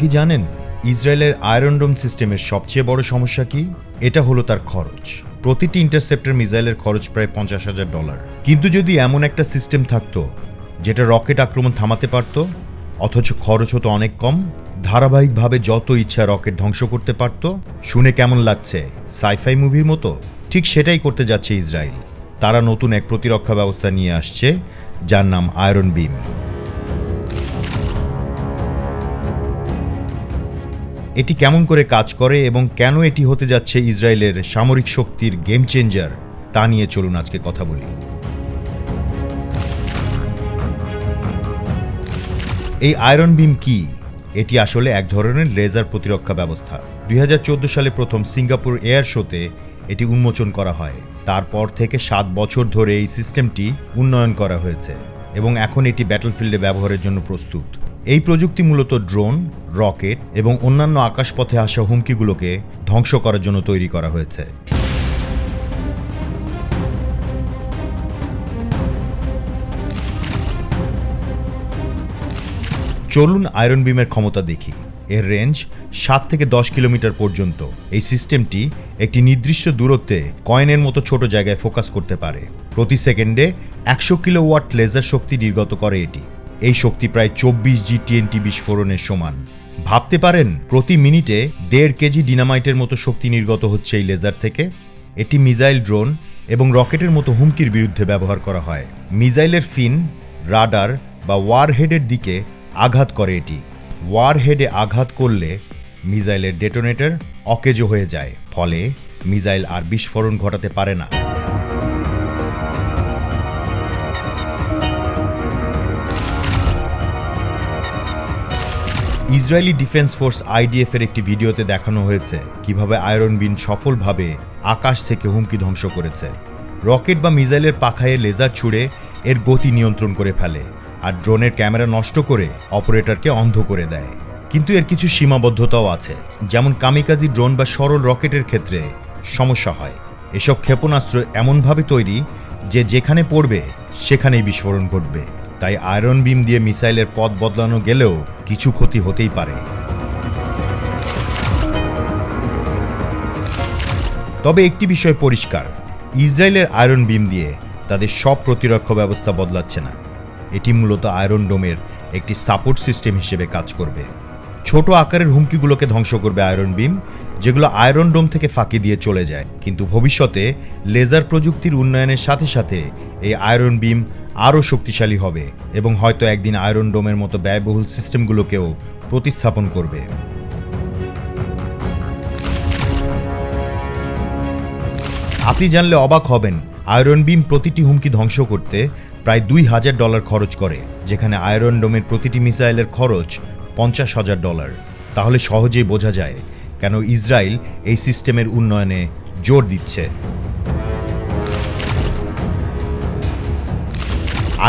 কি জানেন, ইসরায়েলের আয়রন ডোম সিস্টেমের সবচেয়ে বড় সমস্যা কি? এটা হলো তার খরচ। প্রতিটি ইন্টারসেপ্টর মিসাইলের খরচ প্রায় পঞ্চাশ হাজার ডলার কিন্তু যদি এমন একটা সিস্টেম থাকতো, যেটা রকেট আক্রমণ থামাতে পারত, অথচ খরচ হতো অনেক কম, ধারাবাহিকভাবে যত ইচ্ছা রকেট ধ্বংস করতে পারত, শুনে কেমন লাগছে সাইফাই মুভির মতো? ঠিক সেটাই করতে যাচ্ছে ইসরায়েল। তারা নতুন এক প্রতিরক্ষা ব্যবস্থা নিয়ে আসছে, যার নাম আয়রন বিম এটি কেমন করে কাজ করে এবং কেন এটি হতে যাচ্ছে ইসরায়েলের সামরিক শক্তির গেম চেঞ্জার তা নিয়ে চলুন আজকে কথা বলি। এই আয়রন বিম কি? এটি আসলে এক ধরনের লেজার প্রতিরক্ষা ব্যবস্থা। দুই হাজার চোদ্দ সালে প্রথম সিঙ্গাপুর এয়ার শোতে এটি উন্মোচন করা হয়। তারপর থেকে সাত বছর ধরে এই সিস্টেমটি উন্নয়ন করা হয়েছে এবং এখন এটি ব্যাটলফিল্ডে ব্যবহারের জন্য প্রস্তুত। এই প্রযুক্তি মূলত ড্রোন, রকেট এবং অন্যান্য আকাশপথে আসা হুমকিগুলোকে ধ্বংস করার জন্য তৈরি করা হয়েছে। চলুন আয়রন বিমের ক্ষমতা দেখি। এর রেঞ্জ সাত থেকে দশ কিলোমিটার পর্যন্ত। এই সিস্টেমটি একটি নির্দিষ্ট দূরত্বে কয়েনের মতো ছোট জায়গায় ফোকাস করতে পারে। প্রতি সেকেন্ডে একশো কিলো কিলোওয়াট লেজার শক্তি নির্গত করে এটি। এই শক্তি প্রায় চব্বিশ জি টিএনটি বিস্ফোরণের সমান। ভাবতে পারেন, প্রতি মিনিটে দেড় কেজি ডিনামাইটের মতো শক্তি নির্গত হচ্ছে এই লেজার থেকে। এটি মিসাইল ড্রোন এবং রকেটের মতো হুমকির বিরুদ্ধে ব্যবহার করা হয়। মিসাইলের ফিন, রাডার বা ওয়ারহেডের দিকে আঘাত করে এটি। ওয়ারহেডে আঘাত করলে মিসাইলের ডেটোনেটর অকেজো হয়ে যায়। ফলে মিসাইল আর বিস্ফোরণ ঘটাতে পারে না। ইসরায়েলি ডিফেন্স ফোর্স আইডিএফ এর একটি ভিডিওতে দেখানো হয়েছে কীভাবে আয়রন বিন সফলভাবে আকাশ থেকে হুমকি ধ্বংস করেছে। রকেট বা মিসাইলের পাখায় লেজার ছুড়ে এর গতি নিয়ন্ত্রণ করে ফেলে আর ড্রোনের ক্যামেরা নষ্ট করে অপারেটরকে অন্ধ করে দেয়। কিন্তু এর কিছু সীমাবদ্ধতাও আছে, যেমন কামিকাজি ড্রোন বা সরল রকেটের ক্ষেত্রে সমস্যা হয়। এসব ক্ষেপণাস্ত্র এমনভাবে তৈরি যে যেখানে পড়বে, সেখানেই বিস্ফোরণ ঘটবে। তাই আয়রন বিম দিয়ে মিসাইলের পথ বদলানো গেলেও কিছু ক্ষতি হতেই পারে। তবে একটি বিষয় পরিষ্কার, ইসরায়েলের আয়রন বিম দিয়ে তাদের সব প্রতিরক্ষা ব্যবস্থা বদলাচ্ছে না। এটি মূলত আয়রন ডোমের একটি সাপোর্ট সিস্টেম হিসেবে কাজ করবে। ছোট আকারের হুমকিগুলোকে ধ্বংস করবে আয়রন বিম, যেগুলো আয়রন ডোম থেকে ফাঁকি দিয়ে চলে যায়। কিন্তু ভবিষ্যতে লেজার প্রযুক্তির উন্নয়নের সাথে সাথে এই আয়রন বিম আরও শক্তিশালী হবে এবং হয়তো একদিন আয়রন ডোমের মতো ব্যয়বহুল সিস্টেমগুলোকেও প্রতিস্থাপন করবে। আপনি জানলে অবাক হবেন, আয়রন বিম প্রতিটি হুমকি ধ্বংস করতে প্রায় দুই হাজার ডলার খরচ করে, যেখানে আয়রন ডোমের প্রতিটি মিসাইলের খরচ পঞ্চাশ হাজার ডলার। তাহলে সহজেই বোঝা যায় কেন ইসরায়েল এই সিস্টেমের উন্নয়নে জোর দিচ্ছে।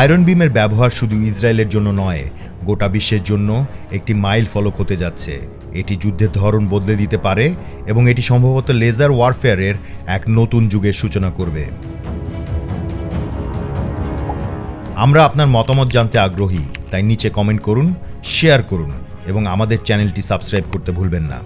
আয়রন বিমের ব্যবহার শুধু ইসরায়েলের জন্য নয়, গোটা বিশ্বের জন্য একটি মাইল ফলক হতে যাচ্ছে। এটি যুদ্ধের ধরন বদলে দিতে পারে এবং এটি সম্ভবত লেজার ওয়ারফেয়ারের এক নতুন যুগের সূচনা করবে। আমরা আপনার মতামত জানতে আগ্রহী, তাই নিচে কমেন্ট করুন, শেয়ার করুন এবং আমাদের চ্যানেলটি সাবস্ক্রাইব করতে ভুলবেন না।